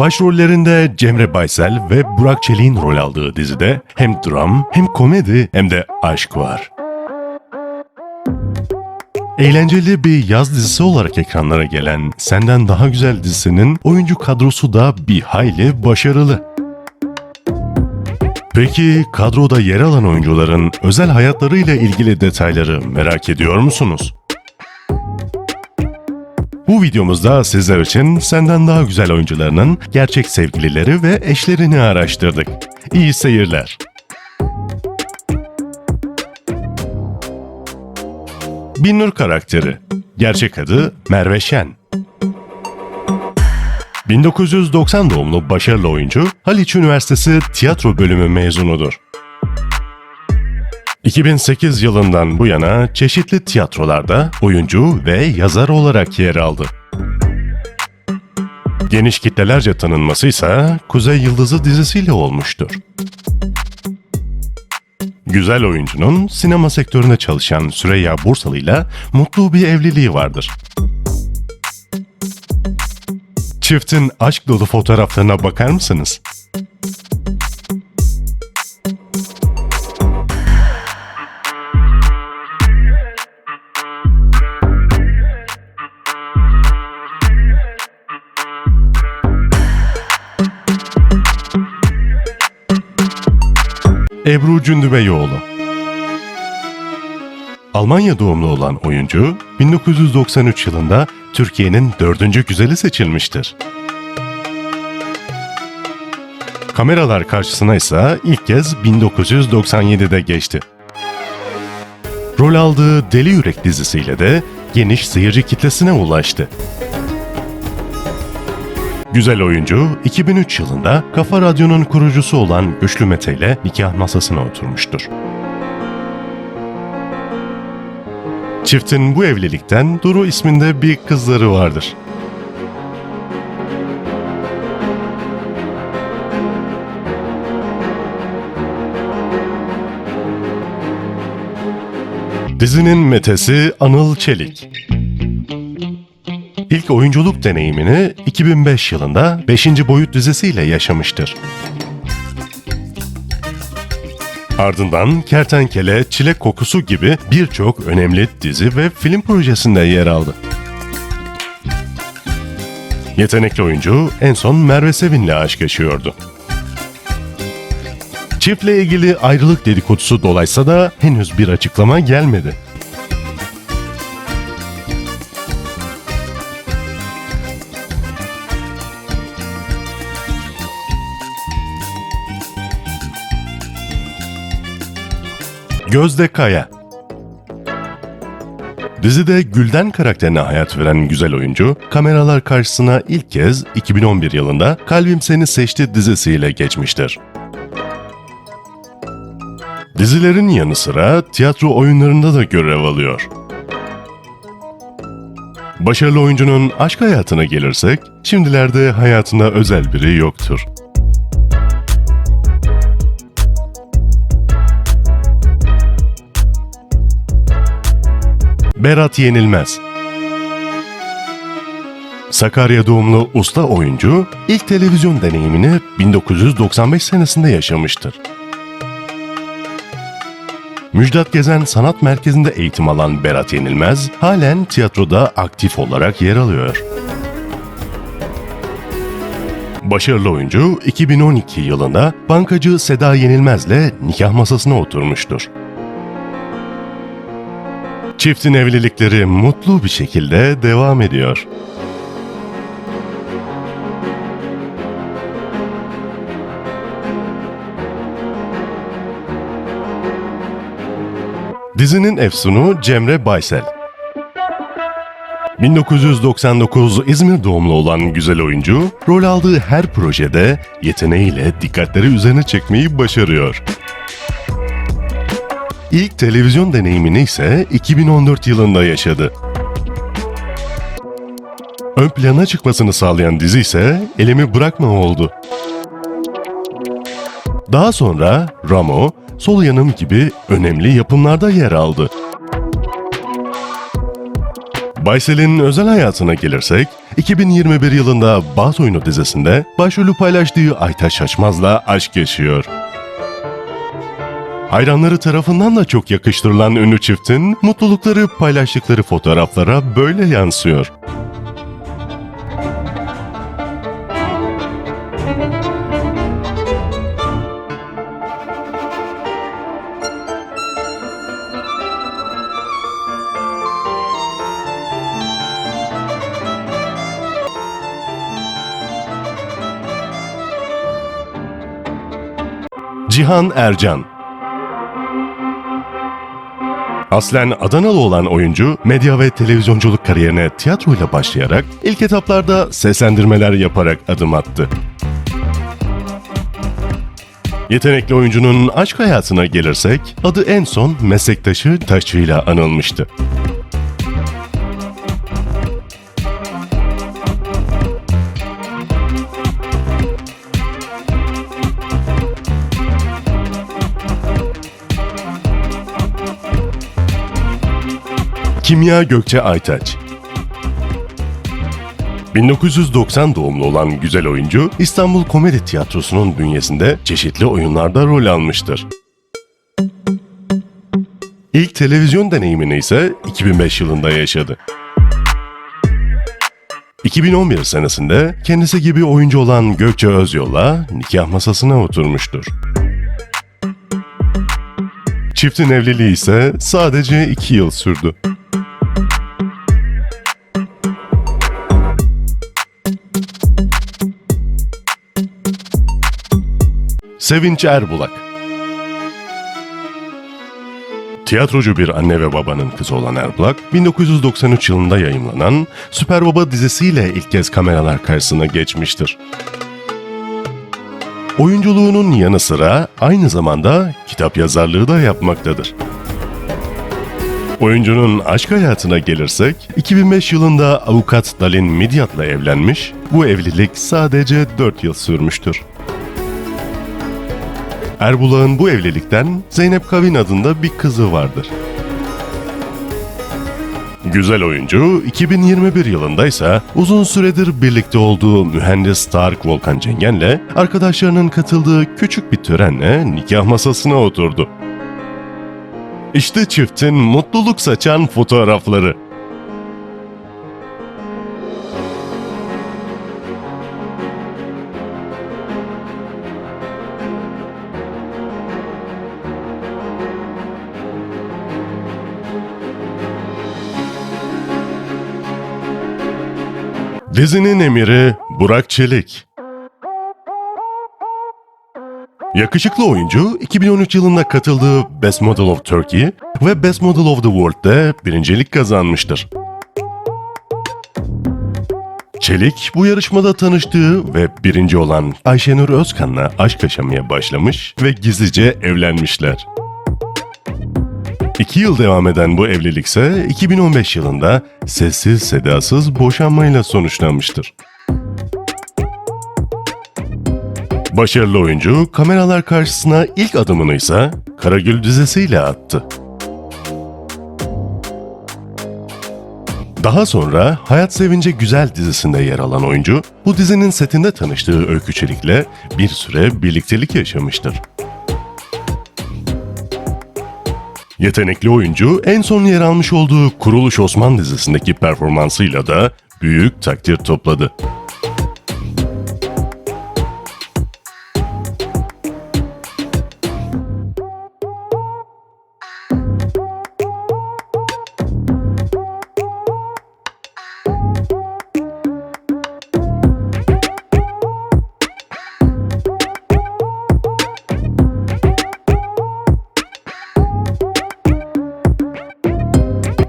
Başrollerinde Cemre Baysel ve Burak Çelik'in rol aldığı dizide hem dram hem komedi hem de aşk var. Eğlenceli bir yaz dizisi olarak ekranlara gelen Senden Daha Güzel dizisinin oyuncu kadrosu da bir hayli başarılı. Peki kadroda yer alan oyuncuların özel hayatlarıyla ilgili detayları merak ediyor musunuz? Bu videomuzda sizler için senden daha güzel oyuncularının gerçek sevgilileri ve eşlerini araştırdık. İyi seyirler. Binnur karakteri. Gerçek adı Merve Şen. 1990 doğumlu başarılı oyuncu, Haliç Üniversitesi tiyatro bölümü mezunudur. 2008 yılından bu yana çeşitli tiyatrolarda oyuncu ve yazar olarak yer aldı. Geniş kitlelerce tanınması ise Kuzey Yıldızı dizisiyle olmuştur. Güzel oyuncunun sinema sektöründe çalışan Süreyya Bursalı ile mutlu bir evliliği vardır. Çiftin aşk dolu fotoğraflarına bakar mısınız? Ebru Cündübeyoğlu Almanya doğumlu olan oyuncu, 1993 yılında Türkiye'nin dördüncü güzeli seçilmiştir. Kameralar karşısına ise ilk kez 1997'de geçti. Rol aldığı Deli Yürek dizisiyle de geniş seyirci kitlesine ulaştı. Güzel oyuncu 2003 yılında Kafa Radyo'nun kurucusu olan Güçlü Mete ile nikah masasına oturmuştur. Çiftin bu evlilikten Duru isminde bir kızları vardır. Dizinin metesi Anıl Çelik. İlk oyunculuk deneyimini 2005 yılında 5. Boyut dizisiyle yaşamıştır. Ardından Kertenkele, Çilek Kokusu gibi birçok önemli dizi ve film projesinde yer aldı. Yetenekli oyuncu en son Merve Sevin'le aşk yaşıyordu. Çiftle ilgili ayrılık dedikodusu dolaysa da henüz bir açıklama gelmedi. Gözde Kaya Dizide Gülden karakterine hayat veren güzel oyuncu, kameralar karşısına ilk kez 2011 yılında Kalbim Seni Seçti dizisiyle geçmiştir. Dizilerin yanı sıra tiyatro oyunlarında da görev alıyor. Başarılı oyuncunun aşk hayatına gelirsek, şimdilerde hayatında özel biri yoktur. Berat Yenilmez Sakarya doğumlu usta oyuncu ilk televizyon deneyimini 1995 senesinde yaşamıştır. Müjdat Gezen Sanat Merkezi'nde eğitim alan Berat Yenilmez halen tiyatroda aktif olarak yer alıyor. Başarılı oyuncu 2012 yılında bankacı Seda Yenilmez'le nikah masasına oturmuştur. Çiftin evlilikleri mutlu bir şekilde devam ediyor. Dizinin efsunu Cemre Baysel. 1999 İzmir doğumlu olan güzel oyuncu, rol aldığı her projede yeteneğiyle dikkatleri üzerine çekmeyi başarıyor. İlk televizyon deneyimini ise 2014 yılında yaşadı. Ön plana çıkmasını sağlayan dizi ise Elimi Bırakma oldu. Daha sonra Ramo, Sol Yanım gibi önemli yapımlarda yer aldı. Baysel'in özel hayatına gelirsek, 2021 yılında Bat Oyunu dizisinde başrolü paylaştığı Aytaç Şaşmaz'la aşk yaşıyor. Hayranları tarafından da çok yakıştırılan ünlü çiftin mutlulukları paylaştıkları fotoğraflara böyle yansıyor. Cihan Ercan Aslen Adanalı olan oyuncu, medya ve televizyonculuk kariyerine tiyatroyla başlayarak ilk etaplarda seslendirmeler yaparak adım attı. Yetenekli oyuncunun aşk hayatına gelirsek, adı en son meslektaşı Taşçı'yla anılmıştı. Kimya Gökçe Aytaç 1990 doğumlu olan güzel oyuncu, İstanbul Komedi Tiyatrosu'nun bünyesinde çeşitli oyunlarda rol almıştır. İlk televizyon deneyimini ise 2005 yılında yaşadı. 2011 senesinde kendisi gibi oyuncu olan Gökçe Özyol'la nikah masasına oturmuştur. Çiftin evliliği ise sadece 2 yıl sürdü. Sevinç Erbulak Tiyatrocu bir anne ve babanın kızı olan Erbulak, 1993 yılında yayımlanan Süper Baba dizisiyle ilk kez kameralar karşısına geçmiştir. Oyunculuğunun yanı sıra aynı zamanda kitap yazarlığı da yapmaktadır. Oyuncunun aşk hayatına gelirsek, 2005 yılında avukat Dalin Midyat'la evlenmiş, bu evlilik sadece 4 yıl sürmüştür. Erbulak'ın bu evlilikten Zeynep Kavin adında bir kızı vardır. Güzel oyuncu 2021 yılında ise uzun süredir birlikte olduğu mühendis Tarık Volkan Cengen'le arkadaşlarının katıldığı küçük bir törenle nikah masasına oturdu. İşte çiftin mutluluk saçan fotoğrafları. Dizinin emiri Burak Çelik. Yakışıklı oyuncu 2013 yılında katıldığı Best Model of Turkey ve Best Model of the World'de birincilik kazanmıştır. Çelik bu yarışmada tanıştığı ve birinci olan Ayşenur Özkan'la aşk yaşamaya başlamış ve gizlice evlenmişler. İki yıl devam eden bu evlilik ise 2015 yılında sessiz sedasız boşanmayla sonuçlanmıştır. Başarılı oyuncu kameralar karşısına ilk adımını ise Karagül dizisiyle attı. Daha sonra Hayat Sevince Güzel dizisinde yer alan oyuncu, bu dizinin setinde tanıştığı Öykü Çelik'le bir süre birliktelik yaşamıştır. Yetenekli oyuncu en son yer almış olduğu Kuruluş Osman dizisindeki performansıyla da büyük takdir topladı.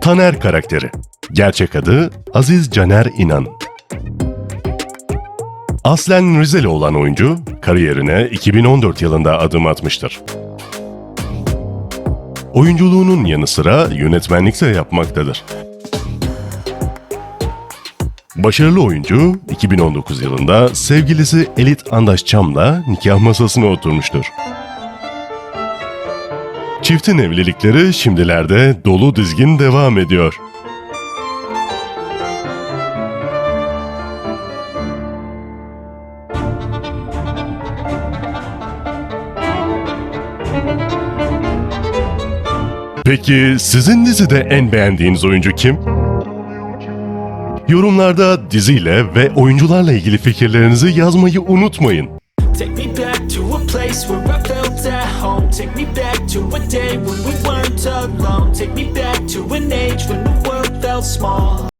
Taner karakteri. Gerçek adı Aziz Caner İnan. Aslen Rizeli olan oyuncu, kariyerine 2014 yılında adım atmıştır. Oyunculuğunun yanı sıra yönetmenlik de yapmaktadır. Başarılı oyuncu 2019 yılında sevgilisi Elit Andaş Çam'la nikah masasına oturmuştur. Çiftin evlilikleri şimdilerde dolu dizgin devam ediyor. Peki sizin dizide en beğendiğiniz oyuncu kim? Yorumlarda diziyle ve oyuncularla ilgili fikirlerinizi yazmayı unutmayın. Take me back to a place where I felt at home. Take me back to a day when we weren't alone. Take me back to an age when the world felt small.